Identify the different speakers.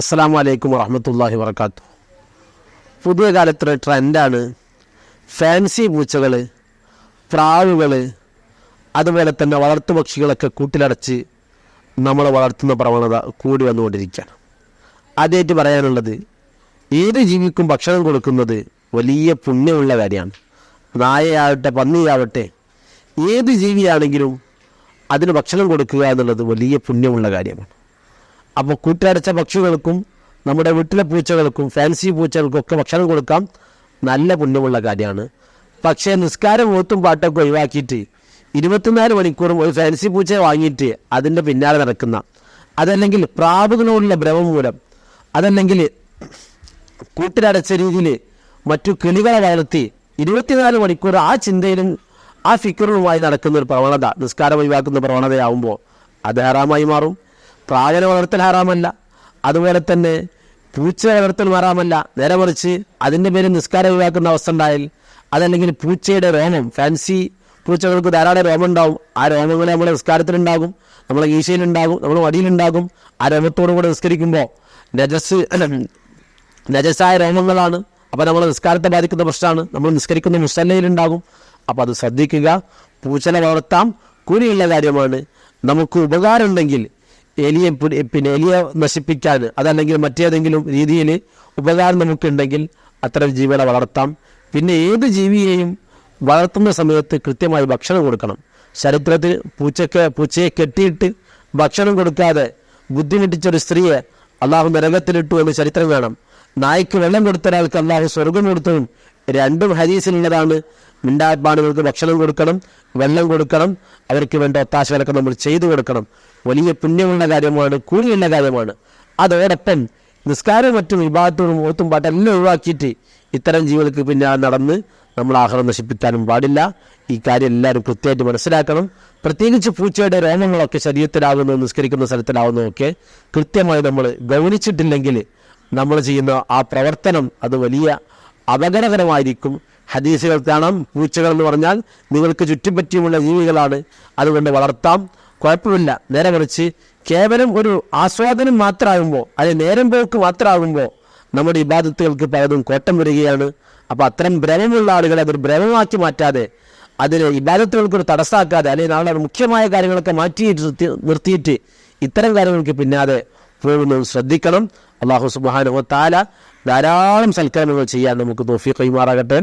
Speaker 1: അസ്സാം വലൈക്കും വറഹമത്തല്ലാഹി വർക്കാത്തു പുതിയ കാലത്തൊരു ട്രെൻഡാണ് ഫാൻസി പൂച്ചകൾ പ്രാവുകൾ അതുപോലെ തന്നെ വളർത്തു പക്ഷികളൊക്കെ കൂട്ടിലടച്ച് നമ്മൾ വളർത്തുന്ന പ്രവണത കൂടി വന്നുകൊണ്ടിരിക്കുകയാണ്. ആദ്യമായിട്ട് പറയാനുള്ളത് ഏത് ജീവിക്കും ഭക്ഷണം കൊടുക്കുന്നത് വലിയ പുണ്യമുള്ള കാര്യമാണ്. നായയാവട്ടെ പന്നിയാവട്ടെ ഏത് ജീവിയാണെങ്കിലും അതിന് ഭക്ഷണം കൊടുക്കുക എന്നുള്ളത് വലിയ പുണ്യമുള്ള കാര്യമാണ്. അപ്പോൾ കൂട്ടിലടച്ച പക്ഷികൾക്കും നമ്മുടെ വീട്ടിലെ പൂച്ചകൾക്കും ഫാൻസി പൂച്ചകൾക്കും ഒക്കെ ഭക്ഷണം കൊടുക്കാം. നല്ല പുണ്യമുള്ള കാര്യമാണ്. പക്ഷേ നിസ്കാരം ഓത്തും പാട്ടൊക്കെ ഒഴിവാക്കിയിട്ട് ഇരുപത്തിനാല് മണിക്കൂറും ഒരു ഫാൻസി പൂച്ച വാങ്ങിയിട്ട് അതിന്റെ പിന്നാലെ നടക്കുന്ന അതല്ലെങ്കിൽ പ്രാപുകളോടുള്ള ഭ്രമം മൂലം അതല്ലെങ്കിൽ കൂട്ടിലടച്ച രീതിയിൽ മറ്റു കിളികളെ വളർത്തി ഇരുപത്തിനാല് മണിക്കൂർ ആ ചിന്തയിലും ആ ഫിക്കറുമായി നടക്കുന്ന ഒരു പ്രവണത നിസ്കാരം ഒഴിവാക്കുന്ന പ്രവണതയാവുമ്പോൾ അത് ഹറാമായി മാറും. പ്രായന വളർത്തൽ ഹറാമല്ല. അതുപോലെ തന്നെ പൂച്ച വളർത്തൽ ഹറാമല്ല. നേരെ മറിച്ച് അതിന്റെ പേരിൽ നിസ്കാരം ഒഴിവാക്കുന്ന അവസ്ഥ ഉണ്ടായാൽ അതല്ലെങ്കിൽ പൂച്ചയുടെ രോമം ഫാൻസി പൂച്ചകൾക്ക് ധാരാളം രോമം ഉണ്ടാവും ആ രോമങ്ങൾ നമ്മുടെ നിസ്കാരത്തിലുണ്ടാകും നമ്മളെ ഈശയിലുണ്ടാകും നമ്മുടെ വടിയിലുണ്ടാകും ആ രോമത്തോടു കൂടെ നിസ്കരിക്കുമ്പോൾ രജസ് രജസായ രോമങ്ങളാണ്. അപ്പോൾ നമ്മൾ നിസ്കാരത്തെ ബാധിക്കുന്ന പ്രശ്നമാണ്. നമ്മൾ നിസ്കരിക്കുന്ന മുസല്ലയിലുണ്ടാകും അപ്പോൾ അത് ശ്രദ്ധിക്കുക. പൂച്ചനെ വളർത്താം. കൂലിയുള്ള കാര്യമാണ്. നമുക്ക് ഉപകാരമുണ്ടെങ്കിൽ എലിയെ പിന്നെ എലിയെ നശിപ്പിക്കാൻ അതല്ലെങ്കിൽ മറ്റേതെങ്കിലും രീതിയിൽ ഉപകാരം നമുക്കുണ്ടെങ്കിൽ അത്തരം ജീവികളെ വളർത്താം. പിന്നെ ഏത് ജീവിയെയും വളർത്തുന്ന സമയത്ത് കൃത്യമായി ഭക്ഷണം കൊടുക്കണം. ചരിത്രത്തിൽ പൂച്ചക്ക് പൂച്ചയെ കെട്ടിയിട്ട് ഭക്ഷണം കൊടുക്കാതെ ബുദ്ധിമുട്ടിച്ചൊരു സ്ത്രീയെ അള്ളാഹു നരകത്തിലിട്ടു എന്ന് ചരിത്രം വേണം. നായ്ക്ക് വെള്ളം കൊടുത്ത ഒരാൾക്ക് അള്ളാഹു സ്വർഗം കൊടുത്തതും രണ്ടും ഹദീസിലുള്ളതാണ്. മിണ്ടാപ്പാടുകൾക്ക് ഭക്ഷണം കൊടുക്കണം വെള്ളം കൊടുക്കണം അവർക്ക് വേണ്ട ഒത്താശകളൊക്കെ നമ്മൾ ചെയ്തു കൊടുക്കണം. വലിയ പുണ്യമുള്ള കാര്യമാണ് കൂലിയുള്ള കാര്യമാണ്. അതോടൊപ്പം നിസ്കാരം മറ്റും വിഭാഗത്തോടും ഓത്തും പാട്ടും എല്ലാം ഒഴിവാക്കിയിട്ട് ഇത്തരം ജീവികൾക്ക് പിന്നെ നടന്ന് നമ്മൾ ആഹാരം നശിപ്പിക്കാനും പാടില്ല. ഈ കാര്യം എല്ലാവരും കൃത്യമായിട്ട് മനസ്സിലാക്കണം. പ്രത്യേകിച്ച് പൂച്ചയുടെ രോമങ്ങളൊക്കെ ശരീരത്തിലാകുന്നു നിസ്കരിക്കുന്ന സ്ഥലത്തിലാവുന്നതൊക്കെ കൃത്യമായി നമ്മൾ ഗൗനിച്ചിട്ടില്ലെങ്കിൽ നമ്മൾ ചെയ്യുന്ന ആ പ്രവർത്തനം അത് വലിയ അപകടകരമായിരിക്കും. ഹദീസുകൾ കാണാം പൂച്ചകൾ എന്ന് പറഞ്ഞാൽ നിങ്ങൾക്ക് ചുറ്റുപറ്റിയുമുള്ള ജീവികളാണ്. അതുകൊണ്ട് വളർത്താം. കുഴപ്പമില്ല. നേരെ മറിച്ച് കേവലം ഒരു ആസ്വാദനം മാത്രമാകുമ്പോൾ അത് നേരം പോക്ക് മാത്രമാകുമ്പോൾ നമ്മുടെ ഇബാദത്തുകൾക്ക് പലതും കോട്ടം വരികയാണ്. അപ്പോൾ അത്തരം ഭ്രമമുള്ള ആളുകളെ അതൊരു ഭ്രമമാക്കി മാറ്റാതെ അതിന് ഇബാദത്തുകൾക്ക് ഒരു തടസ്സാക്കാതെ അല്ലെങ്കിൽ നാളെ മുഖ്യമായ കാര്യങ്ങളൊക്കെ മാറ്റിയിട്ട് നിർത്തിയിട്ട് ഇത്തരം കാര്യങ്ങൾക്ക് പിന്നാതെ പോകുന്നത് ശ്രദ്ധിക്കണം. അള്ളാഹു സുബാനു താല ധാരാളം സൽക്കാരങ്ങൾ ചെയ്യാൻ നമുക്ക് തോഫി കൈമാറാകട്ടെ.